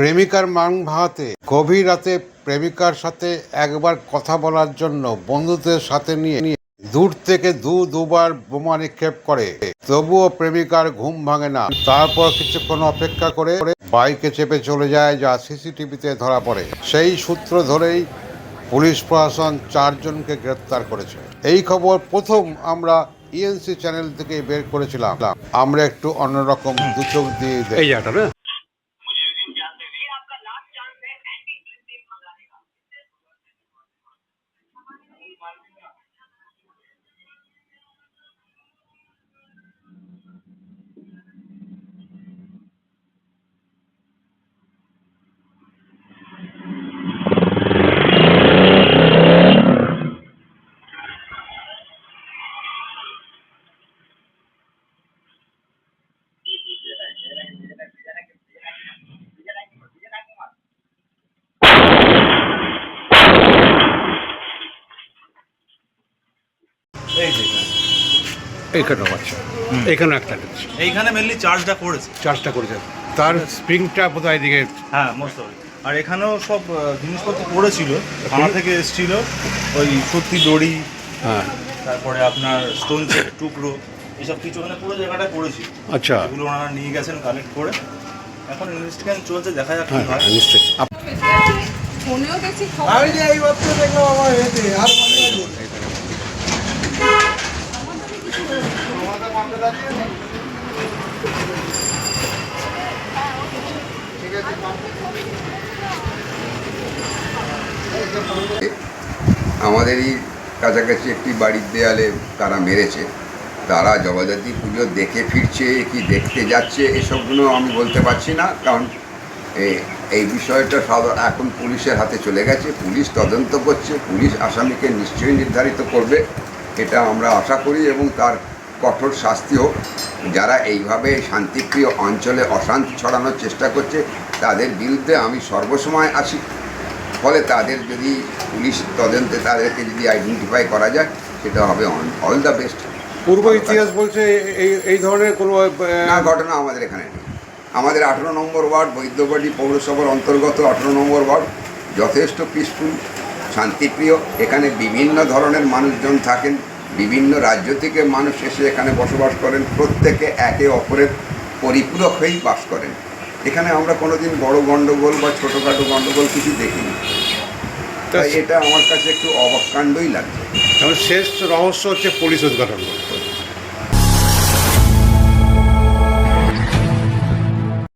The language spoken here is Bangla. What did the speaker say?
প্রেমিকার মান ভাঙাতে গভীর রাতে প্রেমিকার সাথে একবার কথা বলার জন্য বন্ধুদের সাথে নিয়ে দূর থেকে দু দুবার বোমা নিক্ষেপ করে। তবুও প্রেমিকার ঘুম ভাঙে না। তারপর কিছুক্ষণ অপেক্ষা করে বাইকে চেপে চলে যায় যা সিসিটিভিতে ধরা পড়ে। সেই সূত্র ধরেই পুলিশ প্রশাসন চারজনকে গ্রেপ্তার করেছে। এই খবর প্রথম আমরা ইএনসি চ্যানেল থেকে বের করেছিলাম। আমরা একটু অন্যরকম দু চোখ দিয়ে এই যে এখানে। এইখানে আচ্ছা এখানে একটা দেখছি এইখানে মেনলি চার্জটা করেছে। চার্জটা করেছে। তার স্প্রিংটা বোধহয় এদিকে হ্যাঁ মোস্ট আর এখানেও সব আহ, জিনিসপত্র পড়েছিল থানা থেকে এসেছিল। ওই সত্যি দড়ি হ্যাঁ। তারপরে আপনার স্টোন টুকরো এসব কিছু মানে পুরো জায়গাটায় পড়েছিল আচ্ছা। এগুলো ওনারা নিয়ে গেছেন কালেক্ট করে। এখন ইনভেস্টিগেশন চলছে দেখা যাক কি হ্যাঁ হয়। হ্যাঁ, নিশ্চয়ই। আপ- ফোনেও দেখছি খবর আমি যে এই মাত্র দেখলাম আমার হেঁটে আর মনে আছে আমাদেরই কাছাকাছি একটি বাড়ির দেয়ালে তারা মেরেছে। তারা জগদ্ধাত্রী পুজো দেখে ফিরছে, কি দেখতে যাচ্ছে, এসবগুলো আমি বলতে পারছি না, কারণ এই বিষয়টা সাধারণ এখন পুলিশের হাতে চলে গেছে। পুলিশ তদন্ত করছে, পুলিশ আসামিকে নিশ্চয়ই নির্ধারিত করবে, এটা আমরা আশা করি এবং তার কঠোর শাস্তি হোক। যারা এইভাবে শান্তিপ্রিয় অঞ্চলে অশান্তি ছড়ানোর চেষ্টা করছে, তাদের বিরুদ্ধে আমি সর্বসময় আছি ফলে তাদের যদি পুলিশ তদন্তে তাদেরকে যদি আইডেন্টিফাই করা যায় সেটা হবে অল দ্য বেস্ট পূর্ব ইতিহাস বলছে এই এই ধরনের কোনো না ঘটনা আমাদের এখানে নেই। আমাদের আঠেরো নম্বর ওয়ার্ড বৈদ্যবাড়ি পৌরসভার অন্তর্গত আঠেরো নম্বর ওয়ার্ড যথেষ্ট পিসফুল শান্তিপ্রিয়। এখানে বিভিন্ন ধরনের মানুষজন থাকেন বিভিন্ন রাজ্য থেকে মানুষ এসে এখানে বসবাস করেন প্রত্যেকে একে অপরের পরিপূরক হয়েই বাস করেন। এখানে আমরা কোনোদিন বড় গণ্ডগোল বা ছোটোখাটো গণ্ডগোল কিছু দেখিনি। তাই এটা আমার কাছে একটু অবাক কাণ্ডই লাগছে। কারণ শেষ রহস্য হচ্ছে পরিশোধ গঠন করে